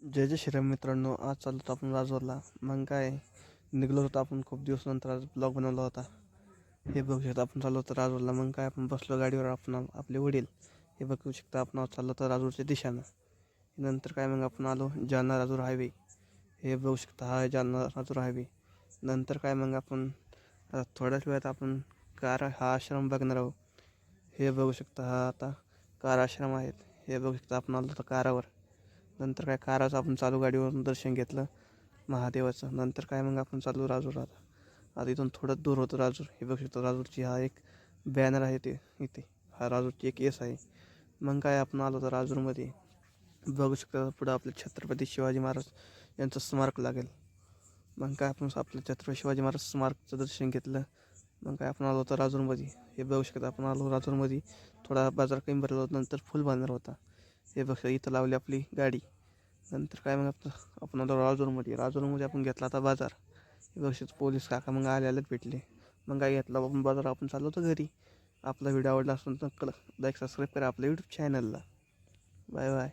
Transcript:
जय जय श्रीराम मित्रांनो आज चाललो होतो आपण राजवरला मग काय निघलो होतो आपण खूप दिवस नंतर आज ब्लॉग बनवला होता. हे बघू शकता आपण चाललो होतो राजवरला मग काय आपण बसलो गाडीवर आपण आपले वडील. हे बघू शकता आपण आज चाललो होतो राजूरच्या दिशानं. नंतर काय मग आपण आलो जालना राजूर हायवे हे बघू शकता हा जालना राजूर हायवे नंतर काय मग आपण थोड्याच वेळात आपण कार हा आश्रम बघणार आहोत. हे बघू शकता हा आता कार आश्रम आहेत. हे बघू शकता आपण आलो होतो कारावर. नंतर काय काराचं आपण चालू गाडीवरून दर्शन घेतलं महादेवाचं. नंतर काय मग आपण चालू राजूर आता. आता इथून थोडं दूर होतं राजूर. हे बघू शकतो राजूरची हा एक बॅनर आहे ते इथे. हा राजूरची एक येस आहे. मग काय आपण आलो तर राजूरमध्ये. बघू शकता पुढं आपले छत्रपती शिवाजी महाराज यांचं स्मारक लागेल. मग काय आपण आपलं छत्रपती शिवाजी महाराज स्मारकचं दर्शन घेतलं. मग काय आपण आलो होतो राजूरमध्ये. हे बघू शकता आपण आलो राजूरमध्ये. थोडा बाजार कमी भरला होता. नंतर फुल बाजार होता. हे बघा इथं लावली आपली गाडी. नंतर काय मग आपण आपण आलो राजूरमध्ये राजूरमध्ये आपण घेतला आता बाजार. हे बक्षीस पोलीस काका मग आल्यालाच भेटले. मग काय घेतला आपण बाजार आपण चाललो होतो घरी. आपला व्हिडिओ आवडला असून तर लाईक सबस्क्राईब करा आपल्या यूट्यूब चॅनलला बाय बाय